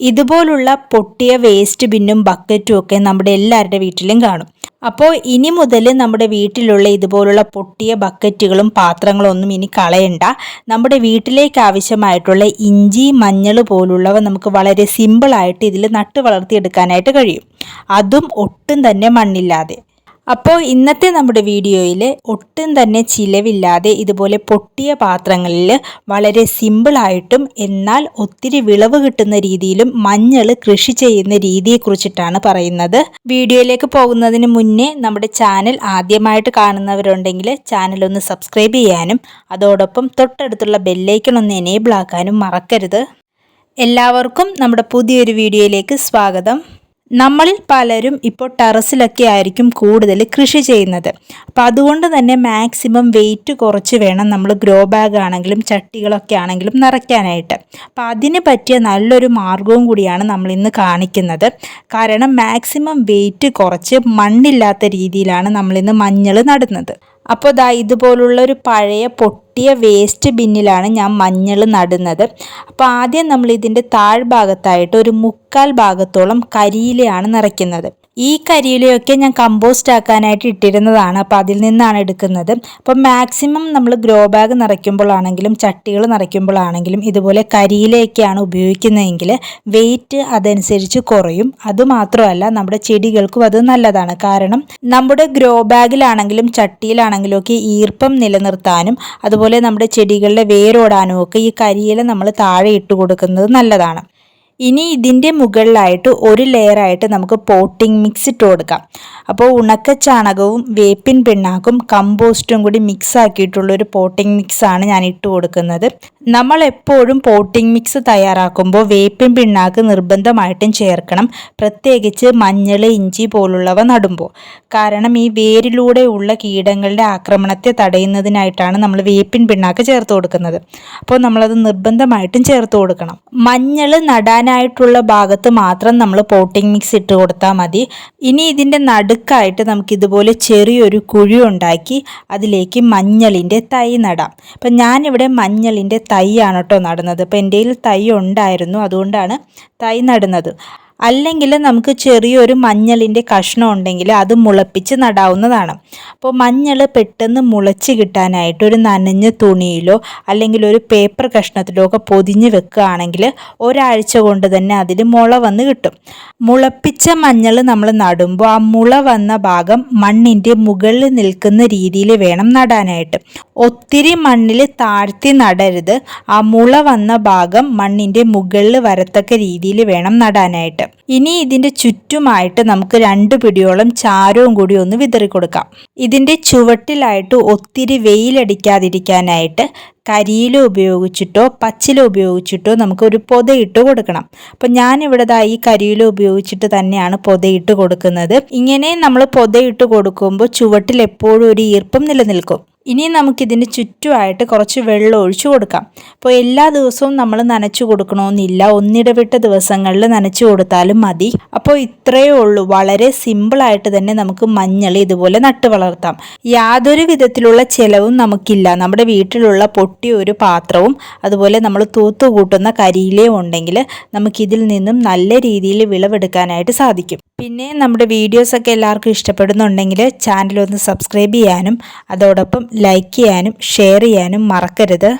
ഇതുപോലുള്ള പൊട്ടിയ വേസ്റ്റ് ബിന്നും ബക്കറ്റും ഒക്കെ നമ്മുടെ എല്ലാവരുടെ വീട്ടിലും കാണും. അപ്പോൾ ഇനി മുതൽ നമ്മുടെ വീട്ടിലുള്ള ഇതുപോലുള്ള പൊട്ടിയ ബക്കറ്റുകളും പാത്രങ്ങളും ഒന്നും ഇനി കളയണ്ട. നമ്മുടെ വീട്ടിലേക്ക് ആവശ്യമായിട്ടുള്ള ഇഞ്ചി മഞ്ഞൾ പോലുള്ളവ നമുക്ക് വളരെ സിമ്പിളായിട്ട് ഇതിൽ നട്ട് വളർത്തിയെടുക്കാനായിട്ട് കഴിയും. അതും ഒട്ടും തന്നെ മണ്ണില്ലാതെ. അപ്പോൾ ഇന്നത്തെ നമ്മുടെ വീഡിയോയിൽ ഒട്ടും തന്നെ ചിലവില്ലാതെ ഇതുപോലെ പൊട്ടിയ പാത്രങ്ങളിൽ വളരെ സിമ്പിളായിട്ടും എന്നാൽ ഒത്തിരി വിളവ് കിട്ടുന്ന രീതിയിലും മഞ്ഞൾ കൃഷി ചെയ്യുന്ന രീതിയെക്കുറിച്ചിട്ടാണ് പറയുന്നത്. വീഡിയോയിലേക്ക് പോകുന്നതിന് മുന്നേ നമ്മുടെ ചാനൽ ആദ്യമായിട്ട് കാണുന്നവരുണ്ടെങ്കിൽ ചാനൽ ഒന്ന് സബ്സ്ക്രൈബ് ചെയ്യാനും അതോടൊപ്പം തൊട്ടടുത്തുള്ള ബെല്ലൈക്കൺ ഒന്ന് എനേബിൾ ആക്കാനും മറക്കരുത്. എല്ലാവർക്കും നമ്മുടെ പുതിയൊരു വീഡിയോയിലേക്ക് സ്വാഗതം. നമ്മളിൽ പലരും ഇപ്പോൾ ടെറസിലൊക്കെ ആയിരിക്കും കൂടുതൽ കൃഷി ചെയ്യുന്നത്. അപ്പോൾ അതുകൊണ്ട് തന്നെ മാക്സിമം വെയിറ്റ് കുറച്ച് വേണം നമ്മൾ ഗ്രോ ബാഗ് ആണെങ്കിലും ചട്ടികളൊക്കെ ആണെങ്കിലും നിറയ്ക്കാനായിട്ട്. അപ്പോൾ അതിന് പറ്റിയ നല്ലൊരു മാർഗവും കൂടിയാണ് നമ്മൾ ഇന്ന് കാണിക്കുന്നത്. കാരണം മാക്സിമം വെയിറ്റ് കുറച്ച് മണ്ണില്ലാത്ത രീതിയിലാണ് നമ്മളിന്ന് മഞ്ഞൾ നടുന്നത്. അപ്പോൾ ദാ ഇതുപോലുള്ള ഒരു പഴയ പൊട്ടിയ വേസ്റ്റ് ബിന്നിലാണ് ഞാൻ മഞ്ഞൾ നടുന്നത്. അപ്പോൾ ആദ്യം നമ്മൾ ഇതിന്റെ താഴ്ഭാഗത്തായിട്ട് ഒരു മുക്കാൽ ഭാഗത്തോളം കരിയിലയാണ് നിറയ്ക്കുന്നത്. ഈ കരിയിലയൊക്കെ ഞാൻ കമ്പോസ്റ്റ് ആക്കാനായിട്ട് ഇട്ടിരുന്നതാണ്. അപ്പോൾ അതിൽ നിന്നാണ് എടുക്കുന്നത്. അപ്പോൾ മാക്സിമം നമ്മൾ ഗ്രോ ബാഗ് നിറയ്ക്കുമ്പോഴാണെങ്കിലും ചട്ടികൾ നിറയ്ക്കുമ്പോഴാണെങ്കിലും ഇതുപോലെ കരിയിലയൊക്കെയാണ് ഉപയോഗിക്കുന്നതെങ്കിൽ വെയിറ്റ് അതനുസരിച്ച് കുറയും. അതുമാത്രമല്ല നമ്മുടെ ചെടികൾക്കും അത് നല്ലതാണ്. കാരണം നമ്മുടെ ഗ്രോ ബാഗിലാണെങ്കിലും ചട്ടിയിലാണെങ്കിലും ഒക്കെ ഈർപ്പം നിലനിർത്താനും അതുപോലെ നമ്മുടെ ചെടികളുടെ വേരോടാനും ഒക്കെ ഈ കരിയില നമ്മൾ താഴെ ഇട്ട് കൊടുക്കുന്നത് നല്ലതാണ്. ഇനി ഇതിന്റെ മുകളിലായിട്ട് ഒരു ലെയറായിട്ട് നമുക്ക് പോട്ടിംഗ് മിക്സ് ഇട്ട് കൊടുക്കാം. അപ്പോൾ ഉണക്ക ചാണകവും വേപ്പിൻ പിണ്ണാക്കും കമ്പോസ്റ്റും കൂടി മിക്സ് ആക്കിയിട്ടുള്ളൊരു പോട്ടിംഗ് മിക്സാണ് ഞാൻ ഇട്ട് കൊടുക്കുന്നത്. നമ്മൾ എപ്പോഴും പോട്ടിംഗ് മിക്സ് തയ്യാറാക്കുമ്പോൾ വേപ്പിൻ പിണ്ണാക്ക് നിർബന്ധമായിട്ടും ചേർക്കണം. പ്രത്യേകിച്ച് മഞ്ഞൾ ഇഞ്ചി പോലുള്ളവ നടുമ്പോൾ. കാരണം ഈ വേരിലൂടെയുള്ള കീടങ്ങളുടെ ആക്രമണത്തെ തടയുന്നതിനായിട്ടാണ് നമ്മൾ വേപ്പിൻ പിണ്ണാക്ക് ചേർത്ത് കൊടുക്കുന്നത്. അപ്പോൾ നമ്മളത് നിർബന്ധമായിട്ടും ചേർത്ത് കൊടുക്കണം. മഞ്ഞൾ നടാൻ മുഴുവനായിട്ടുള്ള ഭാഗത്ത് മാത്രം നമ്മൾ പോട്ടിംഗ് മിക്സ് ഇട്ട് കൊടുത്താൽ മതി. ഇനി ഇതിന്റെ നടുക്കായിട്ട് നമുക്ക് ഇതുപോലെ ചെറിയൊരു കുഴി ഉണ്ടാക്കി അതിലേക്ക് മഞ്ഞളിന്റെ തൈ നടാം. അപ്പം ഞാനിവിടെ മഞ്ഞളിന്റെ തൈയാണ് കേട്ടോ നടുന്നത്. അപ്പം എന്റെ കയ്യിൽ തൈ ഉണ്ടായിരുന്നു. അതുകൊണ്ടാണ് തൈ നടുന്നത്. അല്ലെങ്കിൽ നമുക്ക് ചെറിയൊരു മഞ്ഞളിന്റെ കഷ്ണം ഉണ്ടെങ്കിൽ അത് മുളപ്പിച്ച് നടാവുന്നതാണ്. അപ്പോൾ മഞ്ഞൾ പെട്ടെന്ന് മുളച്ച് കിട്ടാനായിട്ട് ഒരു നനഞ്ഞ തുണിയിലോ അല്ലെങ്കിൽ ഒരു പേപ്പർ കഷ്ണത്തിലോ ഒക്കെ പൊതിഞ്ഞ് വെക്കുകയാണെങ്കിൽ ഒരാഴ്ച കൊണ്ട് തന്നെ അതിൽ മുള വന്ന് കിട്ടും. മുളപ്പിച്ച മഞ്ഞൾ നമ്മൾ നടുമ്പോൾ ആ മുള വന്ന ഭാഗം മണ്ണിന്റെ മുകളിൽ നിൽക്കുന്ന രീതിയിൽ വേണം നടാനായിട്ട്. ഒത്തിരി മണ്ണിൽ താഴ്ത്തി നടരുത്. ആ മുള വന്ന ഭാഗം മണ്ണിന്റെ മുകളിൽ വരത്തക്ക രീതിയിൽ വേണം നടാനായിട്ട്. ഇനി ഇതിന്റെ ചുറ്റുമായിട്ട് നമുക്ക് രണ്ട് പിടിയോളം ചാരവും കൂടി ഒന്ന് വിതറി കൊടുക്കാം ഇതിന്റെ ചുവട്ടിലായിട്ട് ഒത്തിരി വെയിലടിക്കാതിരിക്കാനായിട്ട് കരിയില ഉപയോഗിച്ചിട്ടോ പച്ചില ഉപയോഗിച്ചിട്ടോ നമുക്ക് ഒരു പൊതയിട്ട് കൊടുക്കണം. അപ്പം ഞാനിവിടെ ഈ കരിയില ഉപയോഗിച്ചിട്ട് തന്നെയാണ് പൊതയിട്ട് കൊടുക്കുന്നത്. ഇങ്ങനെ നമ്മൾ പൊതയിട്ട് കൊടുക്കുമ്പോൾ ചുവട്ടിൽ എപ്പോഴും ഒരു ഈർപ്പം നിലനിൽക്കും. ഇനി നമുക്കിതിന് ചുറ്റുമായിട്ട് കുറച്ച് വെള്ളം ഒഴിച്ചു കൊടുക്കാം. അപ്പോൾ എല്ലാ ദിവസവും നമ്മൾ നനച്ചു കൊടുക്കണമെന്നില്ല. ഒന്നിടവിട്ട ദിവസങ്ങളിൽ നനച്ചു കൊടുത്താലും മതി. അപ്പോൾ ഇത്രയേ ഉള്ളൂ. വളരെ സിമ്പിളായിട്ട് തന്നെ നമുക്ക് മഞ്ഞൾ ഇതുപോലെ നട്ടു വളർത്താം. യാതൊരു വിധത്തിലുള്ള ചിലവും നമുക്കില്ല. നമ്മുടെ വീട്ടിലുള്ള പൊട്ടിയ ഒരു പാത്രവും അതുപോലെ നമ്മൾ തൂത്തു കൂട്ടുന്ന കരിയിലയും ഉണ്ടെങ്കിൽ നമുക്കിതിൽ നിന്നും നല്ല രീതിയിൽ വിളവെടുക്കാനായിട്ട് സാധിക്കും. പിന്നെ നമ്മുടെ വീഡിയോസൊക്കെ എല്ലാവർക്കും ഇഷ്ടപ്പെടുന്നുണ്ടെങ്കിൽ ചാനൽ ഒന്ന് സബ്സ്ക്രൈബ് ചെയ്യാനും അതോടൊപ്പം ലൈക്ക് ചെയ്യാനും ഷെയർ ചെയ്യാനും മറക്കരുത്.